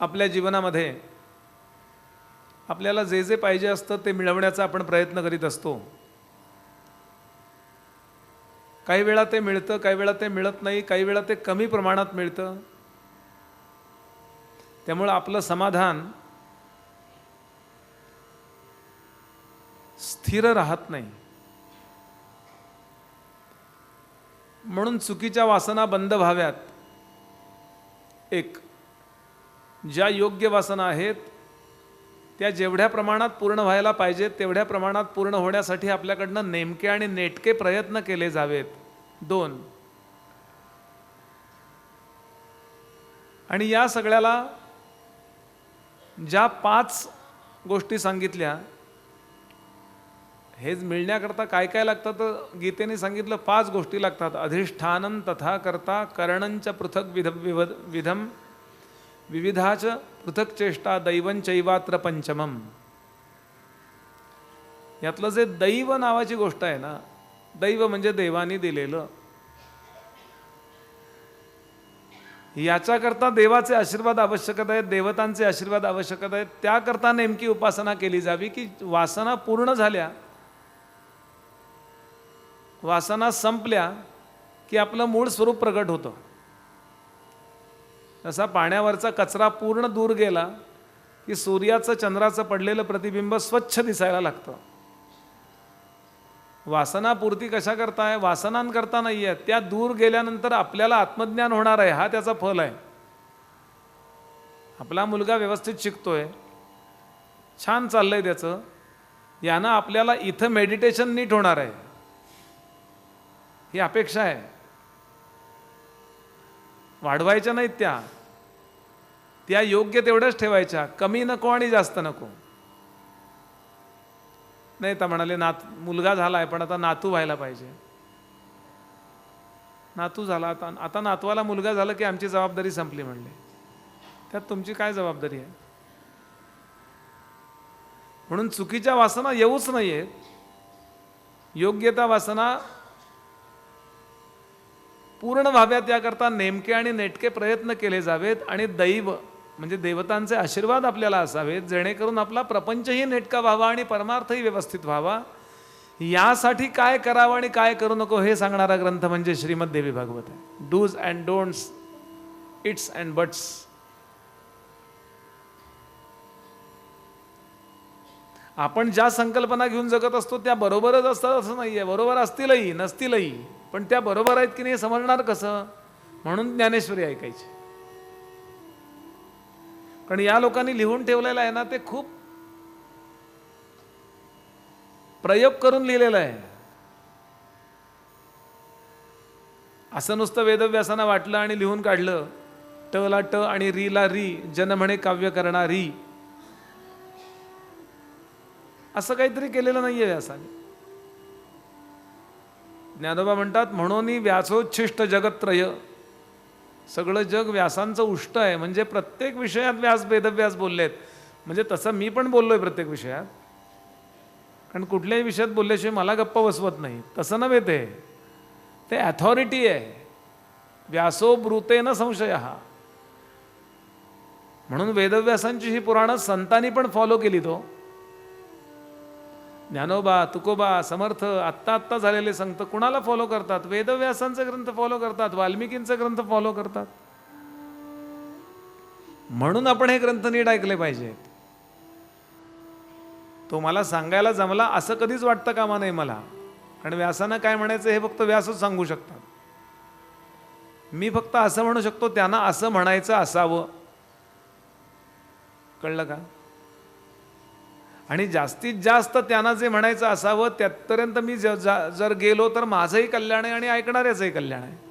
आपल्या जीवनामध्ये आपल्याला जे जे पाहिजे असतं ते मिळवण्याचा आपण प्रयत्न करीत असतो. काही वेळा ते मिळतं काही वेळा ते मिळत नाही काही वेळा ते कमी प्रमाणात मिळतं. त्यामुळं आपलं समाधान स्थिर राहत नाही. म्हणून चुकीच्या वासना बंद व्हाव्यात एक ज्या योग्य वासना आहेत त्या जेवढ्या प्रमाणात पूर्ण व्हायला पाहिजेत तेवढ्या प्रमाणात पूर्ण होण्यासाठी आपल्याकडनं नेमके आणि नेटके प्रयत्न केले जावेत. दोन. आणि या सगळ्याला ज्या पाच गोष्टी सांगितल्या हेच मिळण्याकरता काय काय लागतं? तर गीतेने सांगितलं पाच गोष्टी लागतात. अधिष्ठानं तथा करता कर्णंच पृथक विध विधम विविधाच पृथक चेष्टा दैवंचैवात्र पंचमम. यातलं जे दैव नावाची गोष्ट आहे ना दैव म्हणजे देवानी दिलेलं. याच्याकरता देवाचे आशीर्वाद आवश्यकता आहेत देवतांचे आशीर्वाद आवश्यकता आहेत त्याकरता नेमकी उपासना केली जावी की वासना पूर्ण झाल्या वासना संपल्या की आपलं मूळ स्वरूप प्रगट होतं. जसा पाण्यावरचा कचरा पूर्ण दूर गेला की सूर्याचं चंद्राचं पडलेलं प्रतिबिंब स्वच्छ दिसायला लागतं. वासनापूर्ती कशा करताय? वासनांकरता नाही आहे त्या दूर गेल्यानंतर आपल्याला आत्मज्ञान होणार आहे. हा त्याचा फल आहे. आपला मुलगा व्यवस्थित शिकतोय. छान चाललंय त्याचं. यानं आपल्याला इथं मेडिटेशन नीट होणार आहे. ही अपेक्षा आहे. वाढवायच्या नाहीत त्या. त्या योग्य तेवढ्याच ठेवायच्या. कमी नको आणि जास्त नको. नाही तर म्हणाले नात मुलगा झाला आहे पण आता नातू व्हायला पाहिजे. नातू झाला आता आता नातवाला मुलगा झाला की आमची जबाबदारी संपली म्हणले. त्यात तुमची काय जबाबदारी आहे? म्हणून चुकीच्या वासना येऊच नाहीयेत योग्यता वासना पूर्ण व्हाव्यात याकरता नेमके आणि नेटके प्रयत्न केले जावेत आणि दैव म्हणजे देवतांचे आशीर्वाद आपल्याला असावेत जेणेकरून आपला प्रपंचही नेटका व्हावा आणि परमार्थही व्यवस्थित व्हावा. यासाठी काय करावं आणि काय करू नको हे सांगणारा ग्रंथ म्हणजे श्रीमद देवी भागवत आहे. Dos and don'ts ifs and buts आपण ज्या संकल्पना घेऊन जगत असतो त्या बरोबरच असतात असं नाही आहे बरोबर असतीलही नसतीलही पण त्या बरोबर आहेत की नाही समजणार कसं? म्हणून ज्ञानेश्वरी ऐकायची. कारण या लोकांनी लिहून ठेवलेलं आहे ना ते खूप प्रयोग करून लिहिलेलं आहे. असं नुसतं वेदव्यासांना वाटलं आणि लिहून काढलं ट ला ट आणि री ला री जन म्हणे काव्य करणारी असं काहीतरी केलेलं नाहीये व्यासाने. ज्ञानोबा म्हणतात म्हणून व्यासोच्छिष्ट जगत्रय. सगळं जग व्यासांचं उष्ट आहे. म्हणजे प्रत्येक विषयात व्यास वेदव्यास बोललेत. म्हणजे तसं मी पण बोललोय प्रत्येक विषयात. कारण कुठल्याही विषयात बोलल्याशिवाय मला गप्पा बसवत नाही. तसं नव्हे ते. ते अथॉरिटी आहे. व्यासो न संशय. हा म्हणून वेदव्यासांची ही पुराणं संतांनी पण फॉलो केली तो. ज्ञानोबा तुकोबा समर्थ आत्ता आत्ता झालेले संत कुणाला फॉलो करतात? वेदव्यासांचे ग्रंथ फॉलो करतात? वाल्मिकींचे ग्रंथ फॉलो करतात? म्हणून आपण हे ग्रंथ नीट ऐकले पाहिजेत तो मला सांगायला जमला असं कधीच वाटतं कामा नाही मला. कारण व्यासानं काय म्हणायचं हे फक्त व्यासच सांगू शकतात. मी फक्त असं म्हणू शकतो त्यांना असं म्हणायचं असावं. कळलं का? आणि जास्तीत जास्त त्यांना जे म्हणायचं असावं त्यातपर्यंत मी ज- जा- जर गेलो तर माझंही कल्याण आहे आणि ऐकणाऱ्याचंही कल्याण आहे.